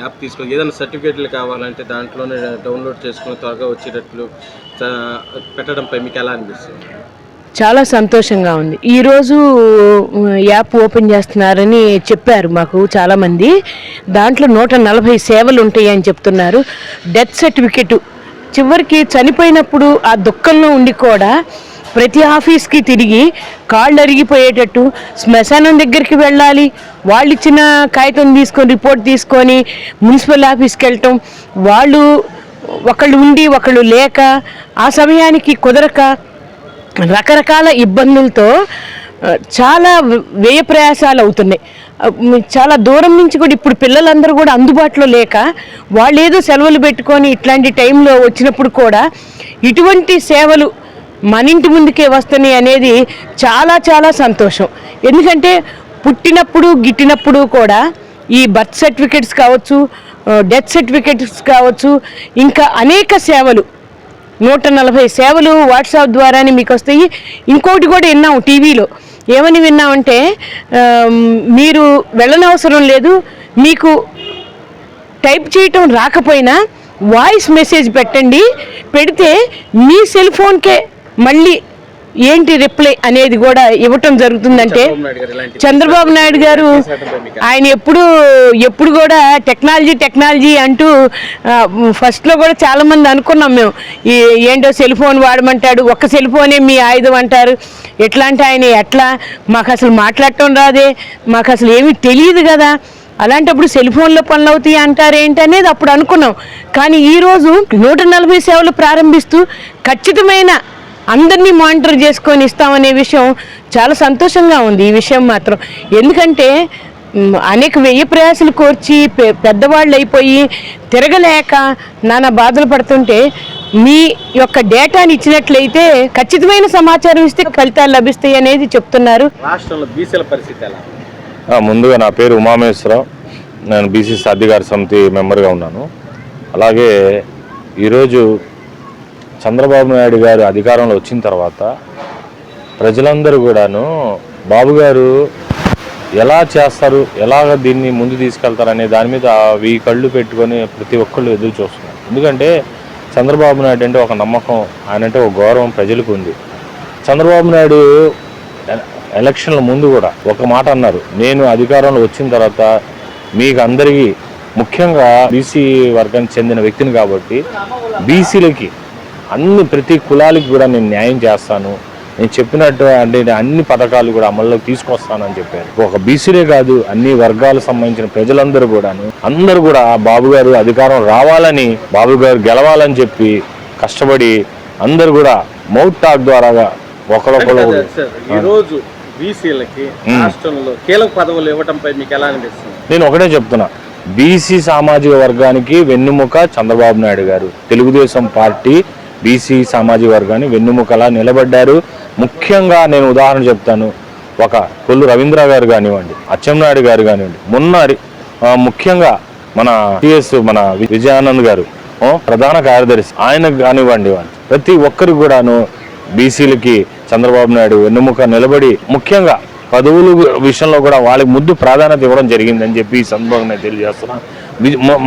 App తీసుకో ఏదైనా సర్టిఫికేట్లు కావాలంటే దాంట్లోనే డౌన్లోడ్ చేసుకుని త్వరగా వచ్చేటట్లు పెట్టడంపై మీకు ఎలా అనిపిస్తుంది? చాలా సంతోషంగా ఉంది. ఈరోజు యాప్ ఓపెన్ చేస్తున్నారని చెప్పారు మాకు చాలామంది. దాంట్లో నూట నలభై సేవలు ఉంటాయి అని చెప్తున్నారు. Death certificate. చివరికి చనిపోయినప్పుడు ఆ దుఃఖంలో ఉండి కూడా ప్రతి ఆఫీస్కి తిరిగి కాళ్ళు అరిగిపోయేటట్టు శ్మశానం దగ్గరికి వెళ్ళాలి. వాళ్ళు ఇచ్చిన కాగితం తీసుకొని రిపోర్ట్ తీసుకొని మున్సిపల్ ఆఫీస్కి వెళ్ళటం. వాళ్ళు ఒకళ్ళు ఉండి ఒకళ్ళు లేక ఆ సమయానికి కుదరక రకరకాల ఇబ్బందులతో చాలా వ్యయ ప్రయాసాలు అవుతున్నాయి. చాలా దూరం నుంచి కూడా ఇప్పుడు పిల్లలందరూ కూడా అందుబాటులో లేక వాళ్ళు ఏదో సెలవులు పెట్టుకొని ఇట్లాంటి టైంలో వచ్చినప్పుడు కూడా ఇటువంటి సేవలు మన ఇంటి ముందుకే వస్తున్నాయి అనేది చాలా చాలా సంతోషం. ఎందుకంటే పుట్టినప్పుడు గిట్టినప్పుడు కూడా ఈ బర్త్ సర్టిఫికెట్స్ కావచ్చు డెత్ సర్టిఫికెట్స్ కావచ్చు ఇంకా అనేక సేవలు నూట నలభై సేవలు వాట్సాప్ ద్వారానే మీకు వస్తాయి. ఇంకోటి కూడా విన్నాం టీవీలో. ఏమని విన్నామంటే మీరు వెళ్ళనవసరం లేదు మీకు టైప్ చేయటం రాకపోయినా వాయిస్ మెసేజ్ పెట్టండి. పెడితే మీ సెల్ ఫోన్కే మళ్ళీ ఏంటి రిప్లై అనేది కూడా ఇవ్వటం జరుగుతుందంటే చంద్రబాబు నాయుడు గారు ఆయన ఎప్పుడు ఎప్పుడు కూడా టెక్నాలజీ టెక్నాలజీ అంటూ ఫస్ట్లో కూడా చాలా మంది అనుకున్నాం మేము. ఈ ఏంటో సెల్ ఫోన్ వాడమంటాడు ఒక్క సెల్ ఫోనే మీ ఆయుధం అంటారు. ఎట్లా అంటే ఆయన ఎట్లా? మాకు అసలు మాట్లాడటం రాదే. మాకు అసలు ఏమీ తెలియదు కదా. అలాంటప్పుడు సెల్ ఫోన్లో పనులు అవుతాయి అంటారు ఏంటి అనేది అప్పుడు అనుకున్నాం. కానీ ఈరోజు నూట నలభై సేవలు ప్రారంభిస్తూ ఖచ్చితమైన అందరినీ మానిటర్ చేసుకొని ఇస్తామనే విషయం చాలా సంతోషంగా ఉంది. ఈ విషయం మాత్రం. ఎందుకంటే అనేక వెయ్యి ప్రయాసాలు కోర్చి పె- పెద్దవాళ్ళు అయిపోయి తిరగలేక నానా బాధలు పడుతుంటే మీ యొక్క డేటాని ఇచ్చినట్లయితే ఖచ్చితమైన సమాచారం ఇస్తే ఫలితాలు లభిస్తాయి అనేది చెప్తున్నారు. రాష్ట్రంలో బీసీల పరిస్థితి ఎలా? ముందుగా నా పేరు ఉమామేశ్వరరావు నేను బీసీసీ అధికార సమితి మెంబర్గా ఉన్నాను. అలాగే ఈరోజు చంద్రబాబు నాయుడు గారు అధికారంలో వచ్చిన తర్వాత ప్రజలందరూ కూడాను బాబు గారు ఎలా చేస్తారు ఎలాగ దీన్ని ముందు తీసుకెళ్తారనే దాని మీద వెయ్యి కళ్ళు పెట్టుకొని ప్రతి ఒక్కళ్ళు ఎదురు చూస్తున్నారు. ఎందుకంటే చంద్రబాబు నాయుడు అంటే ఒక నమ్మకం ఆయన అంటే ఒక గౌరవం ప్రజలకు ఉంది. చంద్రబాబు నాయుడు ఎలక్షన్ల ముందు కూడా ఒక మాట అన్నారు నేను అధికారంలో వచ్చిన తర్వాత మీకు అందరికీ ముఖ్యంగా బీసీ వర్గానికి చెందిన వ్యక్తిని కాబట్టి బీసీలకి అన్ని ప్రతి కులాలకి కూడా నేను న్యాయం చేస్తాను. నేను చెప్పినట్టు అంటే అన్ని పథకాలు కూడా అమల్లోకి తీసుకొస్తానని చెప్పారు. ఒక బీసీలే కాదు అన్ని వర్గాలకు సంబంధించిన ప్రజలందరూ కూడాను. అందరూ కూడా బాబు గారు అధికారం రావాలని బాబు గారు గెలవాలని చెప్పి కష్టపడి అందరూ కూడా మౌత్ టాక్ ద్వారా ఒకరొకరు అంటే సార్, ఈ రోజు బీసీలకి రాష్ట్రంలో కీలక పదవులు ఇవ్వటంపై మీకు ఎలా అనిపిస్తుంది? నేను ఒకటే చెప్తున్నా. బీసీ సామాజిక వర్గానికి వెన్నుముక చంద్రబాబు నాయుడు గారు. తెలుగుదేశం పార్టీ బీసీ సామాజిక వర్గాన్ని వెన్నుముకలా నిలబడ్డారు. ముఖ్యంగా నేను ఉదాహరణ చెప్తాను. ఒక కొల్లు రవీంద్ర గారు కానివ్వండి అచ్చెన్నాయుడు గారు కానివ్వండి మొన్న ముఖ్యంగా మన టిఎస్ మన విజయానంద్ గారు ప్రధాన కార్యదర్శి ఆయనకు కానివ్వండి ప్రతి ఒక్కరు కూడాను బీసీలకి చంద్రబాబు నాయుడు వెన్నుముక నిలబడి ముఖ్యంగా పదవుల విషయంలో కూడా వాళ్ళకి ముద్దు ప్రాధాన్యత ఇవ్వడం జరిగిందని చెప్పి ఈ సందర్భంగా నేను తెలియజేస్తున్నా.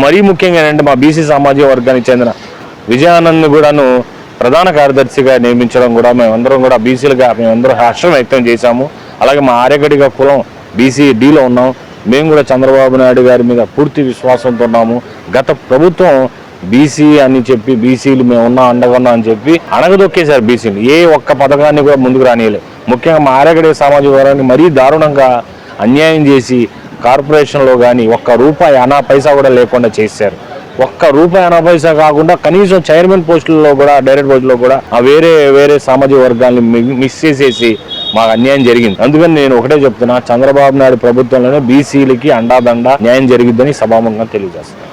మరీ ముఖ్యంగా ఏంటంటే మా బీసీ సామాజిక వర్గానికి చెందిన విజయానంద్ కూడాను ప్రధాన కార్యదర్శిగా నియమించడం కూడా మేమందరం కూడా బీసీలుగా మేమందరం హర్షం వ్యక్తం చేశాము. అలాగే మా ఆర్యగడిగా కులం బీసీ డీలో ఉన్నాం. మేము కూడా చంద్రబాబు నాయుడు గారి మీద పూర్తి విశ్వాసంతో ఉన్నాము. గత ప్రభుత్వం బీసీ అని చెప్పి బీసీలు మేము ఉన్నాం అండగా ఉన్నాం అని చెప్పి అణగదొక్కేశారు బీసీలు. ఏ ఒక్క పథకాన్ని కూడా ముందుకు రానియలేదు ముఖ్యంగా మా ఆర్యగడి సామాజిక వర్గాన్ని మరీ దారుణంగా అన్యాయం చేసి కార్పొరేషన్లో కానీ ఒక్క రూపాయి అనా పైసా కూడా లేకుండా చేశారు. ఒక్క రూపాయి ఎనభై పైసా కాకుండా కనీసం చైర్మన్ పోస్టుల్లో కూడా డైరెక్ట్ పోస్టులో కూడా ఆ వేరే వేరే సామాజిక వర్గాన్ని మిస్ చేసేసి మాకు అన్యాయం జరిగింది. అందుకని నేను ఒకటే చెప్తున్నా చంద్రబాబు నాయుడు ప్రభుత్వంలోనే బీసీలకి అండాదండ న్యాయం జరిగిద్దని సభాముఖంగా తెలియజేస్తాను